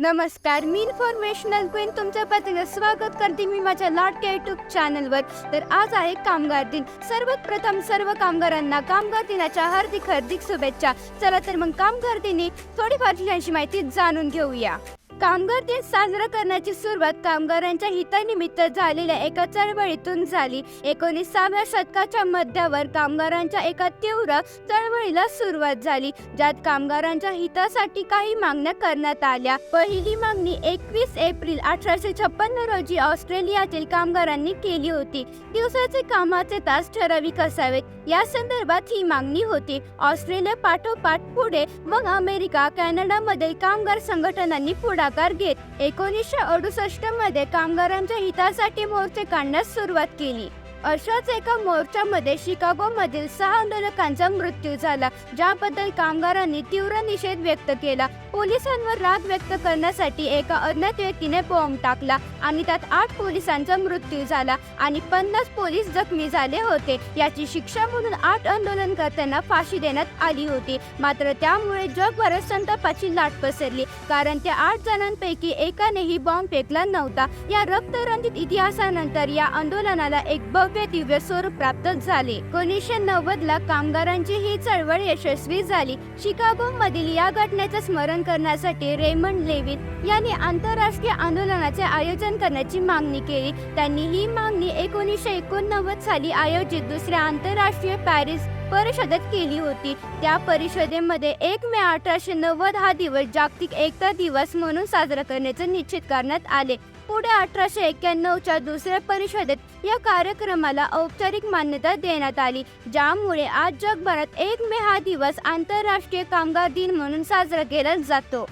नमस्कार मी informational queen तुमच्या पत्रिका स्वागत करते मी माझ्या लाडक्या युट्यूब चॅनलवर तर आज आहे कामगार दिन. सर्वात प्रथम सर्व कामगारांना कामगार दिनाच्या हार्दिक हार्दिक शुभेच्छा. चला तर मग कामगार दिनी थोडीफार अशी माहिती जाणून घेऊया. कामगार दिन साजरा करण्याची सुरुवात कामगारांच्या हितानिमित्त झालेल्या एका चळवळीतून झाली. एकोणीसाव्या शतकाच्या मध्यावर कामगारांच्या एका तीव्र चळवळीला सुरुवात झाली ज्यात कामगारांच्या हितासाठी काही मागण्या करण्यात आल्या. पहिली मागणी एकवीस एप्रिल अठराशे छप्पन्न रोजी ऑस्ट्रेलियातील कामगारांनी केली होती. दिवसाचे कामाचे तास ठराविक असावेत. या संदर्भात ही मागणी होती. ऑस्ट्रेलिया पाठोपाठ पुढे मग अमेरिका कॅनडामधील कामगार संघटनांनी पुढाकार घेत एकोणीसशे अडुसष्टमध्ये कामगारांच्या हितासाठी मोर्चे काढण्यास सुरुवात केली. अशाच एका मोर्चामध्ये शिकागो मधील सहा आंदोलकांचा मृत्यू झाला ज्याबद्दल कामगारांनी तीव्र निषेध व्यक्त केला. पोलिसांवर राग व्यक्त करण्यासाठी एका अज्ञात व्यक्तीने बॉम्ब टाकला आणि त्यात आठ पोलिसांचा मृत्यू झाला आणि पन्नास पोलीस जखमी झाले होते. याची शिक्षा म्हणून आठ आंदोलनकर्त्यांना फाशी देण्यात आली होती. मात्र त्यामुळे जगभरात संतापाची लाट पसरली कारण त्या आठ जणांपैकी एकानेही बॉम्ब फेकला नव्हता. या रक्तरंजित इतिहासानंतर या आंदोलनाला एक भव्य दिव्य स्वरूप प्राप्त झाले. एकोणीसशे नव्वद ला कामगारांची ही चळवळ यशस्वी झाली. शिकागो मधील या घटनेचं स्मरण करण्यासाठी रेमंड लेविन यांनी आंतरराष्ट्रीय आंदोलनाचे आयोजन करण्याची मागणी केली. त्यांनी ही मागणी एकोणीसशे एकोणनव्वद साली आयोजित दुसऱ्या आंतरराष्ट्रीय पॅरिस परिषदेत केली होती. त्या परिषदेमध्ये एक मे अठराशे नव्वद हा दिवस जागतिक एकता दिवस म्हणून साजरा करण्याचे निश्चित करण्यात आले. पुढे अठराशे एक्क्याण्णवच्या दुसऱ्या परिषदेत या कार्यक्रमाला औपचारिक मान्यता देण्यात आली. ज्यामुळे आज जगभरात एक मे हा दिवस आंतरराष्ट्रीय कामगार दिन म्हणून साजरा केला जातो.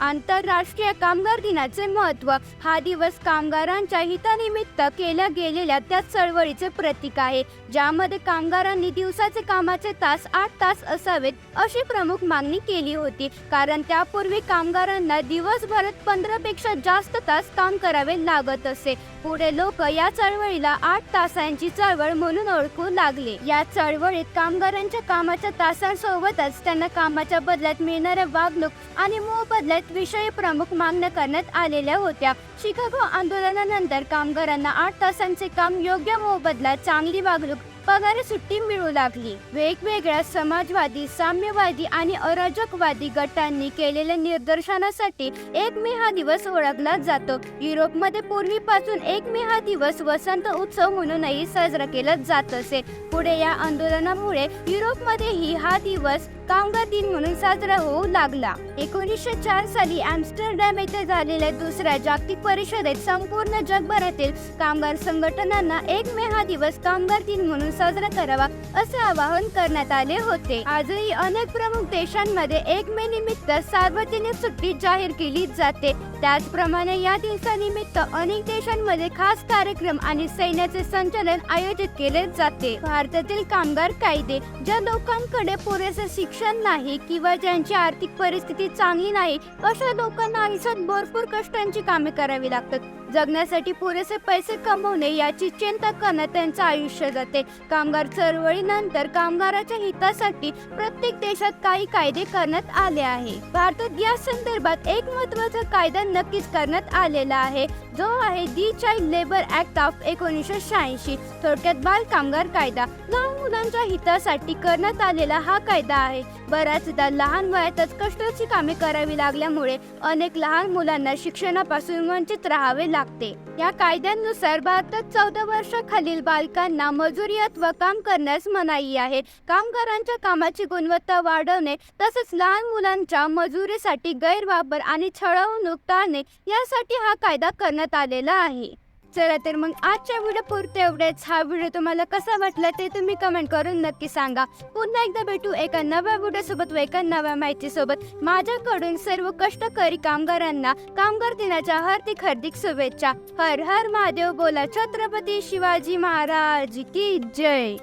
आंतरराष्ट्रीय कामगार दिनाचे महत्त्व हा दिवस कामगारांच्या हितानिमित्त केल्या गेलेल्या त्या चळवळीचे प्रतीक आहे ज्यामध्ये कामगारांनी दिवसाचे कामाचे तास आठ तास असावेत अशी प्रमुख मागणी केली होती. कारण त्यापूर्वी कामगारांना दिवसभरात पंधरापेक्षा जास्त तास काम करावे लागत असे. पुढे लोक या चळवळीला आठ तासांची चळवळ म्हणून ओळखू लागले. या चळवळीत कामगारांच्या कामाच्या तासांसोबतच त्यांना कामाच्या बदल्यात मिळणाऱ्या वागणूक आणि मोबदल्यात विषयी प्रमुख मागण्या करण्यात आलेल्या होत्या. शिकागो आंदोलनानंतर कामगारांना आठ तासांचे काम योग्य मोबदला चांगली वागणूक पगार सुट्टी मिळू लागली. वेगवेगळ्या समाजवादी साम्यवादी आणि अराजकवादी गटांनी केलेल्या निदर्शनासाठी एक मे हा दिवस ओळखला जातो. युरोपमध्ये पूर्वीपासून एक मे हा दिवस वसंत उत्सव म्हणूनही साजरा केला जात असे. पुढे या आंदोलनामुळे युरोपमध्येही हा दिवस कामगार दिन म्हणून साजरा होऊ लागला. एकोणीसशे चार साली ॲम्स्टरडॅम येथे झालेल्या दुसऱ्या जागतिक परिषदेत संपूर्ण जगभरातील कामगार संघटनांना एक मे हा दिवस कामगार दिन म्हणून साजरा करावा असे आवाहन करण्यात आले होते. आजही अनेक प्रमुख देशांमध्ये एक मे निमित्त सार्वजनिक सुट्टी जाहीर केली जाते. त्याचप्रमाणे या दिवसानिमित्त अनेक देशांमध्ये खास कार्यक्रम आणि सैन्याचे संचालन आयोजित केले जाते. भारतातील कामगार कायदे ज्या लोकांकडे पुरेसे शिक्षण नाही किंवा ज्यांची आर्थिक परिस्थिती चांगली नाही अशा लोकांना आयुष्यात भरपूर कष्टांची कामे करावी लागतात. जगण्यासाठी पुरेसे पैसे कमवणे याची चिंता करण्यात त्यांचं आयुष्य जाते. कामगार चळवळीनंतर कामगाराच्या हितासाठी प्रत्येक देशात काही कायदे करण्यात आले आहे. भारतात या संदर्भात एक महत्त्वाचा कायदा नक्कीच करण्यात आलेला आहे. जो आहे the child labour act of एकोणीसशे शहाऐंशी. थोडक्यात बाल कामगार कायदा. लहान मुलांच्या हितासाठी करण्यात आलेला हा कायदा आहे. बऱ्याचदा लहान वयातच कष्टाची कामे करावी लागल्यामुळे अनेक लहान मुलांना शिक्षणापासून वंचित राहावे लागते. या कायद्यानुसार भारतात चौदा वर्षाखालील बालकांना मजुरी अथवा काम करण्यास मनाई आहे. कामगारांच्या कामाची गुणवत्ता वाढवणे तसेच लहान मुलांच्या मजुरीसाठी गैरवापर आणि छळवणूक टाळणे यासाठी हा कायदा करण्यात आलेला आहे. चला तर मग आजच्या व्हिडिओ पुरते एवढेच. हा व्हिडिओ तुम्हाला कसा वाटला ते तुम्ही कमेंट करून नक्की सांगा. पुन्हा एकदा भेटू एका नव्या व्हिडिओ सोबत व एका नव्या माहिती सोबत. माझ्याकडून सर्व कष्टकरी कामगारांना कामगार दिनाच्या हार्दिक हार्दिक शुभेच्छा. हर हर महादेव बोला. छत्रपती शिवाजी महाराज की जय.